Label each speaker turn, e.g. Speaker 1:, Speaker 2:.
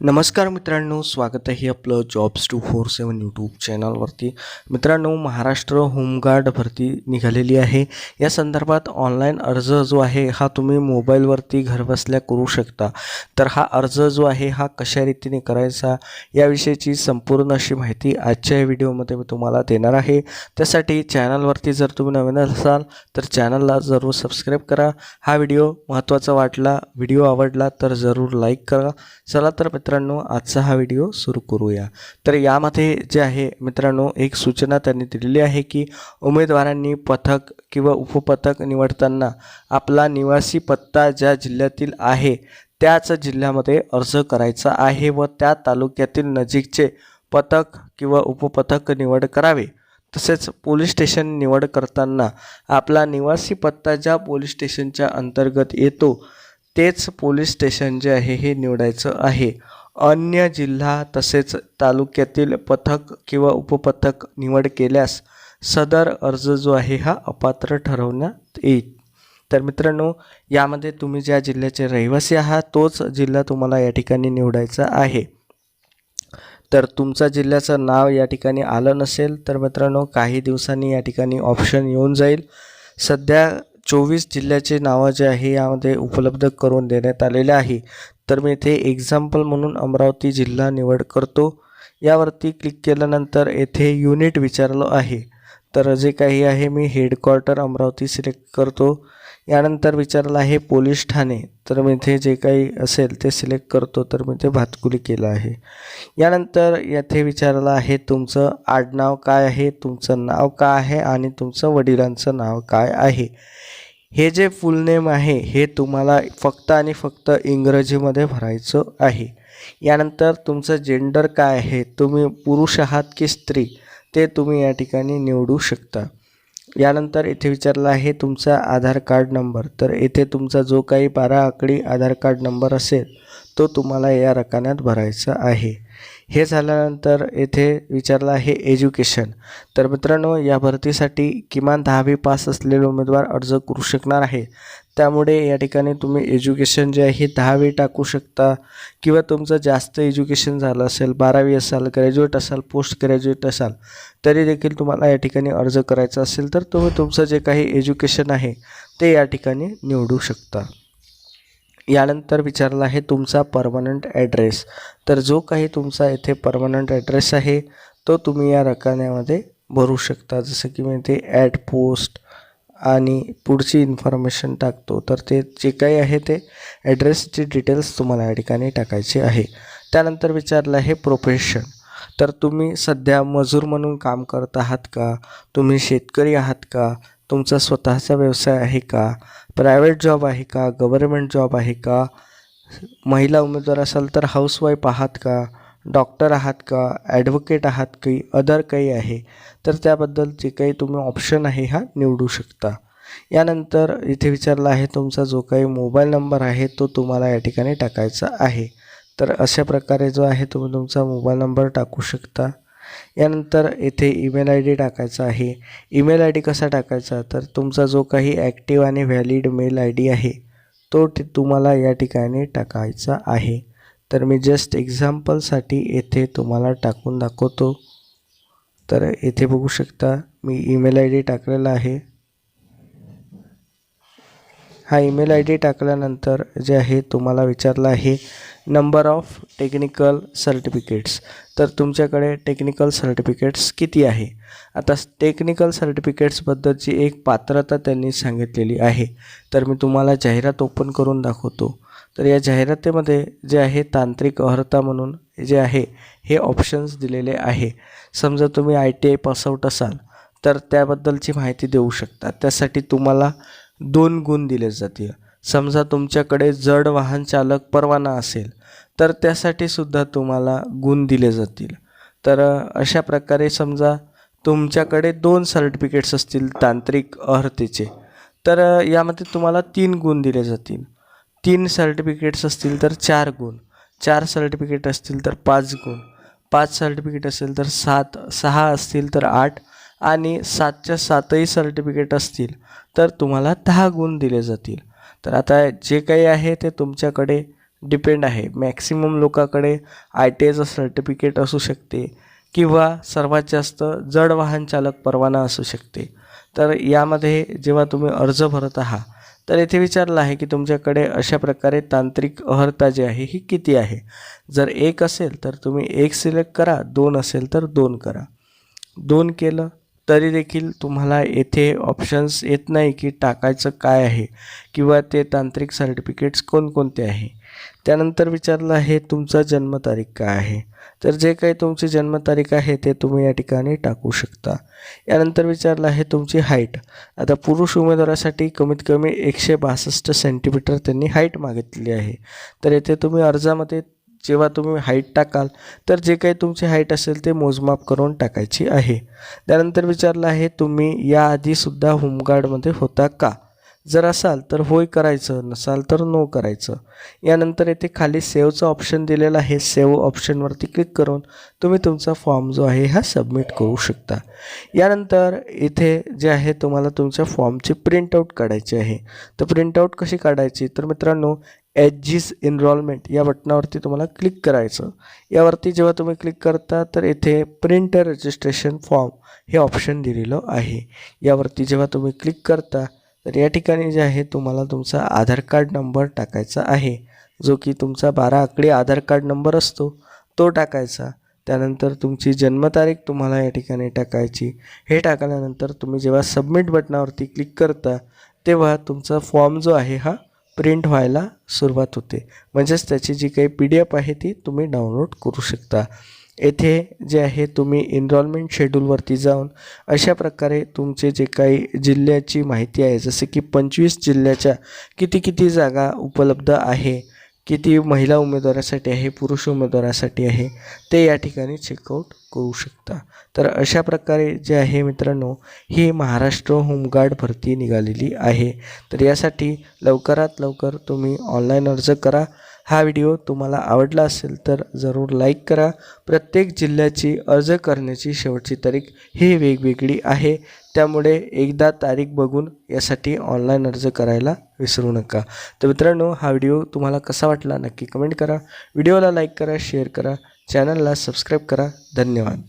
Speaker 1: नमस्कार मित्रांनो स्वागत आहे आपलं jobs two four seven YouTube चॅनलवरती मित्रांनो महाराष्ट्र होमगार्ड भरती निघालेली आहे. या संदर्भात ऑनलाईन अर्ज जो आहे हा तुम्ही मोबाईलवरती घरबसल्या करू शकता. तर हा अर्ज जो आहे हा कशा रीतीने करायचा याविषयीची संपूर्ण अशी माहिती आजच्या या व्हिडिओमध्ये मी तुम्हाला देणार आहे. त्यासाठी चॅनलवरती जर तुम्ही नवीन असाल तर चॅनलला जरूर सबस्क्राईब करा. हा व्हिडिओ महत्त्वाचा वाटला व्हिडिओ आवडला तर जरूर लाईक करा. चला तर मित्रांनो आजचा हा व्हिडिओ सुरू करूया. तर यामध्ये जे आहे मित्रांनो एक सूचना त्यांनी दिलेली आहे की उमेदवारांनी पथक किंवा उपपथक निवडताना आपला निवासी पत्ता ज्या जिल्ह्यातील आहे त्याच जिल्ह्यामध्ये अर्ज करायचा आहे व त्या तालुक्यातील नजीकचे पथक किंवा उपपथक निवड करावे. तसेच पोलीस स्टेशन निवड करताना आपला निवासी पत्ता ज्या पोलीस स्टेशनच्या अंतर्गत येतो तेच पोलीस स्टेशन जे आहे हे निवडायचं आहे. अन्य जिल्हा तसेच तालुक्यातील पथक किंवा उपपथक निवड केल्यास सदर अर्ज जो आहे हा अपात्र ठरवण्यात येईल. तर मित्रांनो यामध्ये तुम्ही ज्या जिल्ह्याचे रहिवासी आहात तोच जिल्हा तुम्हाला या ठिकाणी निवडायचा आहे. तर तुमचा जिल्ह्याचं नाव या ठिकाणी आलं नसेल तर मित्रांनो काही दिवसांनी या ठिकाणी ऑप्शन येऊन जाईल. सध्या चोवीस जिल्ह्याचे नावं जे आहे यामध्ये उपलब्ध करून देण्यात आलेले आहे. तर मी इथे एक्झाम्पल म्हणून अमरावती जिल्हा निवड करतो. यावरती क्लिक केल्यानंतर येथे युनिट विचारलं आहे. तर जे काही आहे मी हेडक्वार्टर अमरावती सिलेक्ट करतो. यानंतर विचारलं आहे पोलीस ठाणे तर मी इथे जे काही असेल ते सिलेक्ट करतो तर मी ते भातकुली केलं आहे. यानंतर येथे विचारलं आहे तुमचं आडनाव काय आहे? तुमचं नाव काय आहे? आणि तुमचं वडिलांचं नाव काय आहे? हे जे फुल नेम आहे हे तुम्हाला फक्त आणि फक्त इंग्रजीमध्ये भरायचं आहे. यानंतर तुमचं जेंडर काय आहे? तुम्ही पुरुष आहात की स्त्री? ते तुम्ही या ठिकाणी निवडू शकता. यानंतर इथे विचारलं आहे तुमचा आधार कार्ड नंबर. तर येथे तुमचा जो काही बारा आकडी आधार कार्ड नंबर असेल तो तुम्हाला या रकान्यात भरायचा आहे. हे झाल्यानंतर येथे विचारलं आहे एज्युकेशन तर मित्रांनो या भरतीसाठी किमान दहावी पास असलेले उमेदवार अर्ज करू शकणार आहे. त्यामुळे या ठिकाणी तुम्ही एज्युकेशन जे आहे दहावी टाकू शकता. किंवा तुमचं जास्त एज्युकेशन झालं असेल बारावी असाल ग्रॅज्युएट असाल पोस्ट ग्रॅज्युएट असाल तरी देखील तुम्हाला या ठिकाणी अर्ज करायचा असेल तर तुम्ही तुमचं जे काही एज्युकेशन आहे ते या ठिकाणी निवडू शकता. यानंतर विचारला आहे तुमचा परमनंट ॲड्रेस तर जो काही तुमचा इथे परमनंट ॲड्रेस आहे तो तुम्ही या रकान्यामध्ये भरू शकता. जसं की मी इथे ॲड पोस्ट आणि पुढची इन्फॉर्मेशन टाकतो. तर ते जे काही आहे ते ॲड्रेसचे डिटेल्स तुम्हाला या ठिकाणी टाकायचे आहे. त्यानंतर विचारलं आहे प्रोफेशन तर तुम्ही सध्या मजूर म्हणून काम करत आहात का? तुम्ही शेतकरी आहात का? तुमचा स्वतःचा व्यवसाय आहे का? प्रायव्हेट जॉब आहे का? गव्हर्मेंट जॉब आहे का? महिला उमेदवार असाल तर हाऊसवाईफ आहात का? डॉक्टर आहात का? ॲडव्होकेट आहात काही अदर काही आहे? तर त्याबद्दल जे काही तुम्ही ऑप्शन आहे हा निवडू शकता. यानंतर इथे विचारला आहे तुमचा जो काही मोबाईल नंबर आहे तो तुम्हाला या ठिकाणी टाकायचा आहे. तर अशा प्रकारे जो आहे तुम्ही तुमचा मोबाईल नंबर टाकू शकता. यानंतर येथे ईमेल आय डी टाकायचा आहे. ईमेल आय डी कसा टाकायचा? तर तुमचा जो काही ॲक्टिव्ह आणि व्हॅलिड मेल आय डी आहे तो तुम्हाला या ठिकाणी टाकायचा आहे. तर मी जस्ट एक्झाम्पलसाठी येथे तुम्हाला टाकून दाखवतो. तर येथे बघू शकता मी ईमेल आय डी टाकलेला आहे. हा ईमेल आय डी टाकल्यानंतर जे आहे तुम्हाला विचारलं आहे नंबर ऑफ टेक्निकल सर्टिफिकेट्स तर तुमच्याकडे टेक्निकल सर्टिफिकेट्स किती आहे? आता टेक्निकल सर्टिफिकेट्सबद्दलची एक पात्रता त्यांनी सांगितलेली आहे. तर मी तुम्हाला जाहिरात ओपन करून दाखवतो. तर या जाहिरातीमध्ये जे आहे तांत्रिक अर्हता म्हणून जे आहे हे ऑप्शन्स दिलेले आहे. समजा तुम्ही आय टी आय पासआउट असाल तर त्याबद्दलची माहिती देऊ शकता. त्यासाठी तुम्हाला दोन गुण दिले जातील. समजा तुमच्याकडे जड वाहन चालक परवाना असेल तर त्यासाठी सुद्धा तुम्हाला गुण दिले जातील. तर अशा प्रकारे समजा तुमच्याकडे दोन सर्टिफिकेट्स असतील तांत्रिक अर्हतेचे तर यामध्ये तुम्हाला तीन गुण दिले जातील. तीन सर्टिफिकेट्स असतील तर चार गुण चार सर्टिफिकेट असतील तर पाच गुण पाच सर्टिफिकेट असेल तर सात सहा असतील तर आठ आणि सातच्या सातही सर्टिफिकेट असतील तर तुम्हाला दहा गुण दिले जातील. तर आता जे काही आहे ते तुमच्याकडे डिपेंड आहे. मॅक्सिमम लोकांकडे आय टी आयचं सर्टिफिकेट असू शकते किंवा सर्वात जास्त जड वाहन चालक परवाना असू शकते. तर यामध्ये जेव्हा तुम्ही अर्ज भरत आहात तर येथे विचारलं आहे की तुमच्याकडे अशा प्रकारे तांत्रिक अर्हता जी आहे ही किती आहे? जर एक असेल तर तुम्ही एक सिलेक्ट करा दोन असेल तर दोन करा. दोन केलं तरी देखील तुम्हाला येथे ऑप्शन्स येत नाही की टाकायचं काय आहे किंवा ते तांत्रिक सर्टिफिकेट्स कोणकोणते आहे. त्यानंतर विचारलं आहे तुमचा जन्मतारीख काय आहे? तर जे काही तुमची जन्मतारीख आहे ते तुम्ही या ठिकाणी टाकू शकता. यानंतर विचारलं आहे तुमची हाईट आता पुरुष उमेदवारासाठी कमीत कमी एकशे बासष्ट सेंटीमीटर त्यांनी हाईट मागितली आहे. तर येथे तुम्ही अर्जामध्ये जेव्हा तुम्ही हाईट टाकाल तर जे काही तुमची हाईट असेल ते मोजमाप करून टाकायची आहे. त्यानंतर विचारलं आहे तुम्ही याआधीसुद्धा होमगार्डमध्ये होता का? जर असाल तर होय करायचं नसाल तर नो करायचं. यानंतर येथे खाली सेवचं ऑप्शन दिलेलं आहे. सेव ऑप्शनवरती क्लिक करून तुम्ही तुमचा फॉर्म जो आहे हा सबमिट करू शकता. यानंतर इथे जे आहे तुम्हाला तुमच्या फॉर्मची प्रिंटआउट काढायची आहे. तर प्रिंटआउट कशी काढायची? तर मित्रांनो एच जीस इनरॉलमेंट या बटनावरती तुम्हाला क्लिक करायचं. यावरती जेव्हा तुम्ही क्लिक करता तर इथे प्रिंट रजिस्ट्रेशन फॉर्म हे ऑप्शन दिलेलं आहे. यावरती जेव्हा तुम्ही क्लिक करता तर या ठिकाणी जे आहे तुम्हाला तुमचा आधार कार्ड नंबर टाकायचा आहे. जो की तुमचा बारा आकडी आधार कार्ड नंबर असतो तो टाकायचा. त्यानंतर तुमची जन्मतारीख तुम्हाला या ठिकाणी टाकायची. हे टाकल्यानंतर तुम्ही जेव्हा सबमिट बटनावरती क्लिक करता तेव्हा तुमचा फॉर्म जो आहे हा प्रिंट व्हायला सुरुवात होते. म्हणजेच त्याची जी काही पी डी एफ आहे ती तुम्ही डाउनलोड करू शकता. येथे जे आहे तुम्ही इनरॉलमेंट शेड्यूलवरती जाऊन अशा प्रकारे तुमचे जे काही जिल्ह्याची माहिती आहे जसे की पंचवीस जिल्ह्याच्या किती किती जागा उपलब्ध आहे किती महिला उमेदवारासाठी आहे पुरुष उमेदवारासाठी आहे ते या ठिकाणी चेकआउट करू शकता. तर अशा प्रकारे जे आहे मित्रांनो ही महाराष्ट्र होमगार्ड भरती निघालेली आहे. तर यासाठी लवकरात लवकर तुम्ही ऑनलाईन अर्ज करा. हा व्हिडिओ तुम्हाला आवडला असेल तर जरूर लाईक करा. प्रत्येक जिल्ह्याची अर्ज करण्याची शेवटची तारीख ही वेगवेगळी आहे. त्यामुळे एकदा तारीख बघून यासाठी ऑनलाईन अर्ज करायला विसरू नका. तर मित्रांनो हा व्हिडिओ तुम्हाला कसा वाटला नक्की कमेंट करा. व्हिडिओला लाईक करा शेअर करा. चॅनलला सबस्क्राईब करा. धन्यवाद.